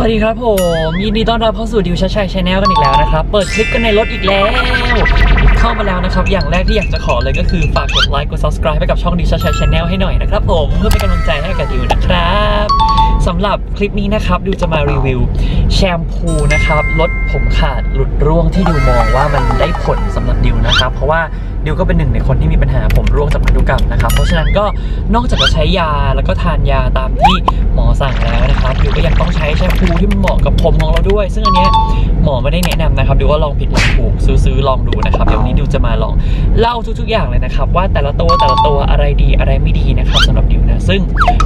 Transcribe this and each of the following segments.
วัสดีครับผมยินดีต้อนรับเข้าสู่ดิวชัดชัยชาแนลกันอีกแล้วนะครับ เปิดคลิปกันในรถอีกแล้ว เข้ามาแล้วนะครับ อย่างแรกที่อยากจะขอเลยก็คือฝากกดไลค์กด subscribe ให้กับช่องดิวชัดชัยชาแนลให้หน่อยนะครับผมเพื่อเป็นกำลังใจให้กับดิวนะครับ สำหรับคลิปนี้นะครับดิวจะมารีวิวแชมพูนะครับลดผมขาดหลุดร่วงที่ดิวมองว่ามันได้ผลสำหรับดิวนะครับ เพราะว่าดิวก็เป็นหนึ่งในคนที่มีปัญหาผมร่วงจากพันธุกรรมนะครับ เพราะฉะนั้นก็นอกจากจะใช้ยาแล้วก็ทานยาตามที่หมอสั่งแล้วนะครับดิวก็ยังต้องใช้แชมพูที่มันเหมาะกับผมของเราด้วย ซึ่งอันเนี้ยหมอไม่ได้แนะนำนะครับดิวก็ลองผิดลองถูกซื้อๆลองดูนะครับเดี๋ยววนนี้ดิวจะมาลองเล่าทุกๆอย่างเลยนะครับ ว่าแต่ละตัวแต่ละตัวอะไรดีอะไรไม่ดีนะครับสำหรับดิวนะซึ่ง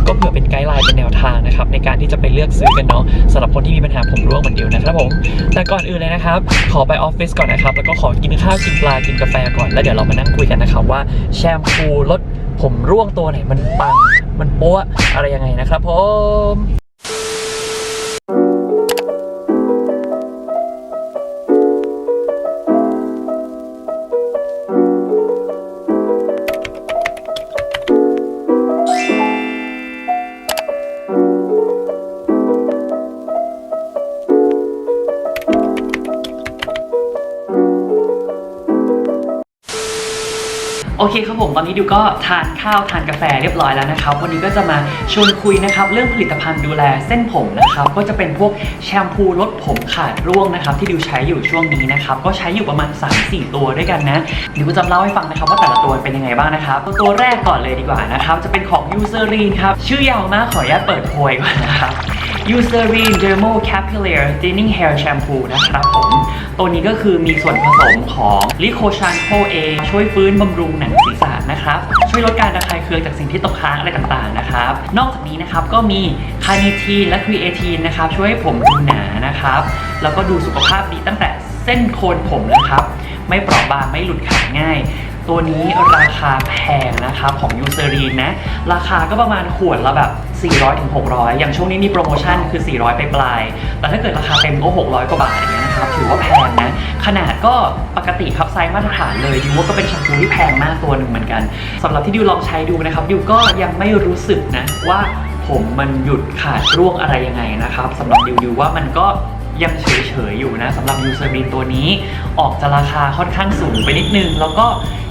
ก็เพื่อเป็นไกด์ไลน์เป็นแนวทางนะครับในการที่จะไปเลือกซื้อกันเนาะสำหรับคนที่มีปัญหาผมร่วงเหมือนเดียวนะครับผมแต่ก่อนอื่นเลยนะครับ ขอไปออฟฟิศก่อนนะครับ แล้วก็ขอกินข้าวกินปลากินกาแฟก่อนแล้วเดี๋ยวเรามานั่งคุยกันนะครับว่าแชมพูลดผมร่วงตัวไหนมันปังมันโป๊ะอะไรยังไงนะครับผม โอเคครับผมตอนนี้ดิวก็ทานข้าวทานกาแฟเรียบร้อยแล้วนะครับวันนี้ก็จะมาชวนคุยนะครับเรื่องผลิตภัณฑ์ดูแลเส้นผมนะครับก็จะเป็นพวกแชมพูลดผมขาดร่วงนะครับที่ดิวใช้อยู่ช่วงนี้นะครับก็ใช้อยู่ประมาณ 3-4 ตัวด้วยกันนะดี๋ยวจะเล่าให้ฟังนะครับว่าแต่ละตัวเป็นยังไงบ้างนะครับตัวแรกก่อนเลยดีกว่านะครับจะเป็นของ u s e r i n ครับชื่อยาวมากขออนุญาตเปิดโพยก่อนนะครับ u s e r i n Dermo Capillary Thinning Hair Shampoo นะครับผม ตัวนี้ก็คือมีส่วนผสมของลิโคชานโคเอช่วยฟื้นบำรุงหนังศีรษะนะครับ ช่วยลดการระคายเคืองจากสิ่งที่ตกค้างอะไรต่างๆนะครับ นอกจากนี้นะครับก็มีคาเนทีนและครีเอทีนนะครับ ช่วยให้ผมดูหนานะครับ แล้วก็ดูสุขภาพดีตั้งแต่เส้นโคนผมนะครับ ไม่เปราะบางไม่หลุดขาดง่ายตัวนี้ราคาแพงนะครับของยูเซอรีนนะ ราคาก็ประมาณขวดละแบบ 400ถึง600 อย่างช่วงนี้มีโปรโมชั่นคือ 400 ไปปลาย แต่ถ้าเกิดราคาเต็มก็ 600 กว่าบาทอย่างเงี้ยนะครับ ถือว่าแพงนะ ขนาดก็ปกติครับไซส์มาตรฐานเลยดิวว่าก็เป็นแชมพูที่แพงมากตัวหนึ่งเหมือนกันสำหรับที่ดิวลองใช้ดูนะครับดิวก็ยังไม่รู้สึกนะว่าผมมันหยุดขาดร่วงอะไรยังไงนะครับสำหรับดิวดิวว่ามันก็ ยังเฉยๆอยู่นะสำหรับยูเซอร์บีนตัวนี้ ออกจะราคาค่อนข้างสูงไปนิดนึง แล้วก็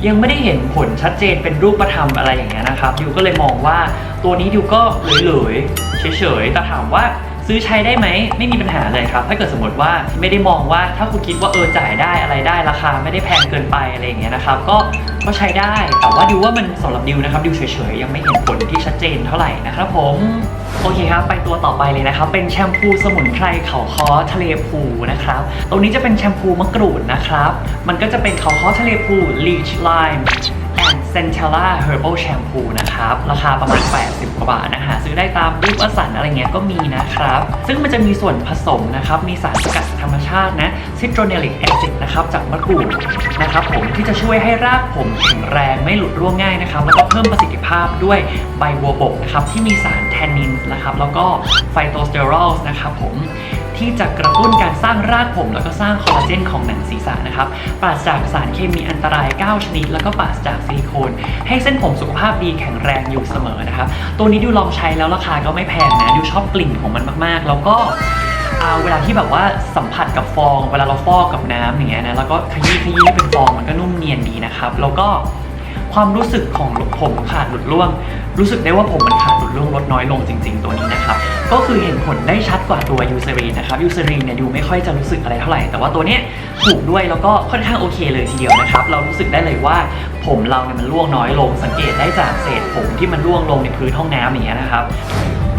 ยังไม่ได้เห็นผลชัดเจนเป็นรูปธรรมอะไรอย่างเงี้ยนะครับดิวก็เลยมองว่าตัวนี้ดิวก็เหลยๆเฉยๆแต่ถามว่า ซื้อใช้ได้ไหมไม่มีปัญหาเลยครับ ถ้าเกิดสมมติว่าไม่ได้มองว่าถ้าคุณคิดว่าเออจ่ายได้อะไรได้ราคาไม่ได้แพงเกินไปอะไรอย่างเงี้ยนะครับก็ก็ใช้ได้แต่ว่าดิวว่ามันสำหรับดิวนะครับดิวเฉยๆยังไม่เห็นผลที่ชัดเจนเท่าไหร่นะครับผมโอเคครับ ไปตัวต่อไปเลยนะครับ เป็นแชมพูสมุนไพรเขาค้อทะเลพูนะครับตรงนี้จะเป็นแชมพูมะกรูดนะครับ มันก็จะเป็นเขาค้อทะเลพู Leech Lime and Centella Herbal Shampoo นะครับ ราคาประมาณ 80 กว่าบาทนะฮะซื้อได้ตามรูปอสันอะไรเงี้ยก็มีนะครับ ซึ่งมันจะมีส่วนผสมนะครับ มีสารสกัดธรรมชาตินะ Citronellic Acid นะครับ จากมะกรูดนะครับผมที่จะช่วยให้รากผมแข็งแรงไม่หลุดร่วงง่ายนะครับ แล้วก็เพิ่มประสิทธิภาพด้วยใบบัวบกนะครับที่มีสารแทนนินนะครับแล้วก็ไฟโตสเตอรอลนะครับผม ที่จะกระตุ้นการสร้างรากผม แล้วก็สร้างคอลลาเจนของหนังศีรษะนะครับปราศจากสารเคมีอันตราย 9 ชนิด แล้วก็ปราศจากซิลิโคน ให้เส้นผมสุขภาพดีแข็งแรงอยู่เสมอนะครับ ตัวนี้ดิวลองใช้แล้วราคาก็ไม่แพงนะดิวชอบกลิ่นของมันมากๆ แล้วก็เอาเวลาที่แบบว่าสัมผัสกับฟอง เวลาเราฟอกกับน้ำอย่างเงี้ยนะแล้วก็ขยี้ขยี้ให้เป็นฟองมันก็นุ่มเนียนดีนะครับแล้วก็ ความรู้สึกของผมขาดหลุดร่วง รู้สึกได้ว่าผมมันขาดหลุดร่วงลดน้อยลงจริง ๆ ตัวนี้นะครับ ก็คือเห็นผลได้ชัดกว่าตัวยูเซรีนนะครับยูเซรีนเนี่ยดูไม่ค่อยจะรู้สึกอะไรเท่าไหร่ แต่ว่าตัวเนี้ยถูกด้วยแล้วก็ค่อนข้างโอเคเลยทีเดียวนะครับ เรารู้สึกได้เลยว่าผมเราเนี่ยมันร่วงน้อยลง สังเกตได้จากเศษผมที่มันร่วงลงในพื้นห้องน้ำอย่างเงี้ยนะครับ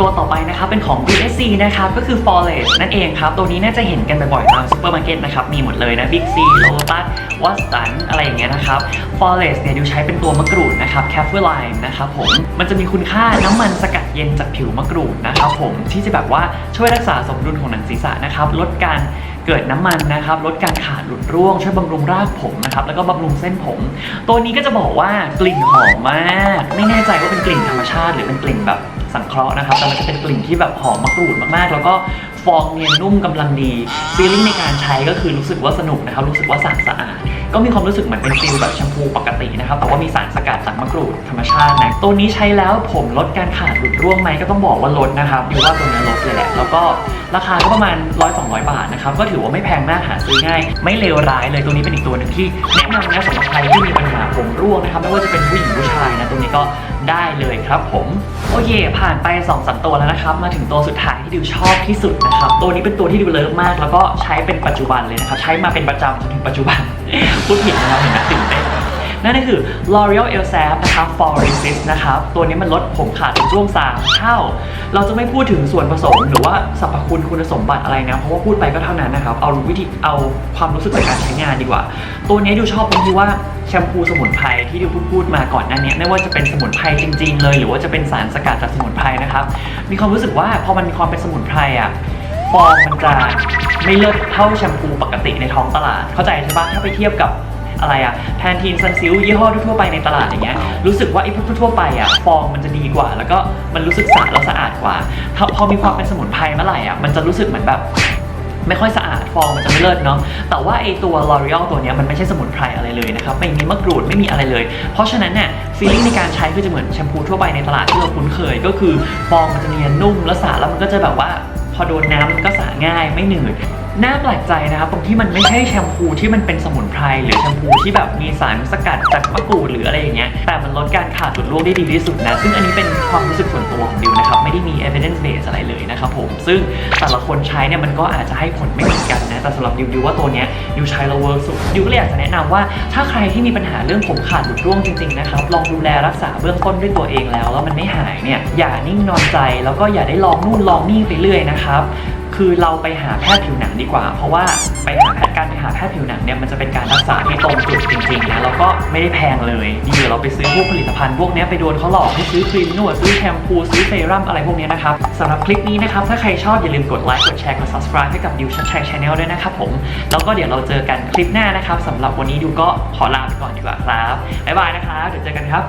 ตัวต่อไปนะครับเป็นของ BSC นะครับก็คือ Forest นั่นเองครับ ตัวนี้น่าจะเห็นกันบ่อยๆตามซูเปอร์มาร์เก็ตนะครับ มีหมดเลยนะ Big C Lotus Watson อะไรอย่างเงี้ยนะครับ Forest เนี่ยดิวใช้เป็นตัวมะกรูดนะครับ c a f e Lime นะครับผม มันจะมีคุณค่าน้ำมันสกัดเย็นจากผิวมะกรูดนะครับผมที่จะแบบว่าช่วยรักษาสมดุลของหนังศีรษะนะครับลดการเกิดน้ำมันนะครับลดการขาดหลุดร่วง ช่วยบำรุงรากผมนะครับแล้วก็บำรุงเส้นผม ตัวนี้ก็จะบอกว่ากลิ่นหอมมาก ไม่แน่ใจว่าเป็นกลิ่นธรรมชาติ หรือเป็นกลิ่นแบบ เคราะห์นะครับแต่มันจะเป็นกลิ่นที่แบบหอมมะกรูดมากๆ แล้วก็ฟองเนียนนุ่มกำลังดีฟีลลิ่งในการใช้ก็คือรู้สึกว่าสนุกนะครับรู้สึกว่าสะอาด ก็มีความรู้สึกเหมือนเป็นฟิลแบบแชมพูปกตินะครับ แต่ว่ามีสารสกัดจากมะกรูดธรรมชาตินะ ตัวนี้ใช้แล้วผมลดการขาดหลุดร่วงไหมก็ต้องบอกว่าลดนะครับดูว่าตัวนี้ลดเลยแหละ แล้วก็ราคาก็ประมาณ 100-200 บาทนะครับ ก็ถือว่าไม่แพงมากหาซื้อง่าย ไม่เลวร้ายเลยตัวนี้เป็นอีกตัวหนึ่งที่แนะนำนะสำหรับใครที่มีปัญหาผมร่วงนะครับไม่ว่าจะเป็นผู้หญิงผู้ชายนะตัวนี้ก็ได้เลยครับผมโอเค ผ่านไป2อสตัวแล้วนะครับ มาถึงตัวสุดท้ายที่ดิวชอบที่สุดนะครับ ตัวนี้เป็นตัวที่ดิวเลิฟมาก แล้วก็ใช้เป็นปัจจุบันเลยนะครับ ใช้มาเป็นประจำจนถึงปัจจุบัน พูดผิดนะครับเห็นไหมตื่นเต้นนั่นก็คือ L'Oreal e l s a p นะครับ For Resist นะครับ ตัวนี้มันลดผมขาดถึงร่วง3เท่า เราจะไม่พูดถึงส่วนผสมหรือว่าสรรพคุณคุณสมบัติอะไรนะ เพราะว่าพูดไปก็เท่านั้นนะครับ เอาวิธีเอาความรู้สึกในการใช้งานดีกว่า ตัวนี้ดูชอบตรงที่ว่าแชมพูสมุนไพรที่ดิวพูดพูดมาก่อนหน้านี้ไม่ว่าจะเป็นสมุนไพรจริง ๆ เลย หรือว่าจะเป็นสารสกัดจากสมุนไพรนะครับ มีความรู้สึกว่าพอมันมีความเป็นสมุนไพรอะ ฟองมันจะไม่เลิศเท่าแชมพูปกติในท้องตลาด เข้าใจใช่ปะถ้าไปเทียบกับอะไรอะแพนทีนซันซิลยี่ห้อทั่วไปในตลาดอย่างเงี้ยรู้สึกว่าไอ้พวกทั่วไปอะฟองมันจะดีกว่า แล้วก็มันรู้สึกสะอาดแล้วสะอาดกว่า ถ้าพอมีความเป็นสมุนไพรเมื่อไหร่อะมันจะรู้สึกเหมือนแบบไม่ค่อยสะอาดฟองมันจะไม่เลิศเนาะแต่ว่าไอตัว L'Oreal ตัวนี้มันไม่ใช่สมุนไพรอะไรเลยนะครับไม่มีมะกรูดไม่มีอะไรเลย เพราะฉะนั้นเนี่ยฟีลลิ่งในการใช้ก็จะเหมือนแชมพูทั่วไปในตลาดที่เราคุ้นเคย ก็คือฟองมันจะเนียนนุ่มแล้วสระแล้วมันก็จะแบบว่า พอโดนน้ำก็สาง่ายไม่หนืด น่าแปลกใจนะครับตรงที่มันไม่ใช่แชมพูที่มันเป็นสมุนไพรหรือแชมพูที่แบบมีสารสกัดจากมะกรูดหรืออะไรอย่างเงี้ยแต่มันลดการขาดหลุดร่วงได้ดีที่สุดนะ ซึ่งอันนี้เป็นความรู้สึกส่วนตัวของดิวนะครับ ไม่ได้มี evidence base อะไรเลยนะครับผม ซึ่งแต่ละคนใช้เนี่ยมันก็อาจจะให้ผลไม่เหมือนกันนะ แต่สำหรับดิวดิวว่าตัวเนี้ยดิวใช้แล้วเวิร์กสุดดิวก็เลยอยากจะแนะนำว่าถ้าใครที่มีปัญหาเรื่องผมขาดหลุดร่วงจริงๆนะครับลองดูแลรักษาเบื้องต้นด้วยตัวเองแล้วแล้วมันไม่หายเนี่ยอย่านิ่งนอนใจ แล้วก็อย่าได้ลองนู่นลองนี่ไปเรื่อยนะครับ คือเราไปหาแพทย์ผิวหนังดีกว่า เพราะว่าไปหาแพทย์การไปหาแพทย์ผิวหนังเนี่ยมันจะเป็นการรักษาที่ตรงจุดจริงๆนะแล้วก็ไม่ได้แพงเลยดีกว่าเราไปซื้อพวกผลิตภัณฑ์พวกนี้ไปโดนเขาหลอกให้ซื้อครีมนวดซื้อแชมพูซื้อเซรั่มอะไรพวกนี้นะครับสำหรับคลิปนี้นะครับถ้าใครชอบอย่าลืมกดไลค์กดแชร์กด subscribe ให้กับดิวชัดชัยชาแนลด้วยนะครับผมแล้วก็เดี๋ยวเราเจอกันคลิปหน้านะครับสำหรับวันนี้ดิวก็ขอลาไปก่อนดีกว่าครับบ๊ายบายนะครับเดี๋ยวเจอกันครับ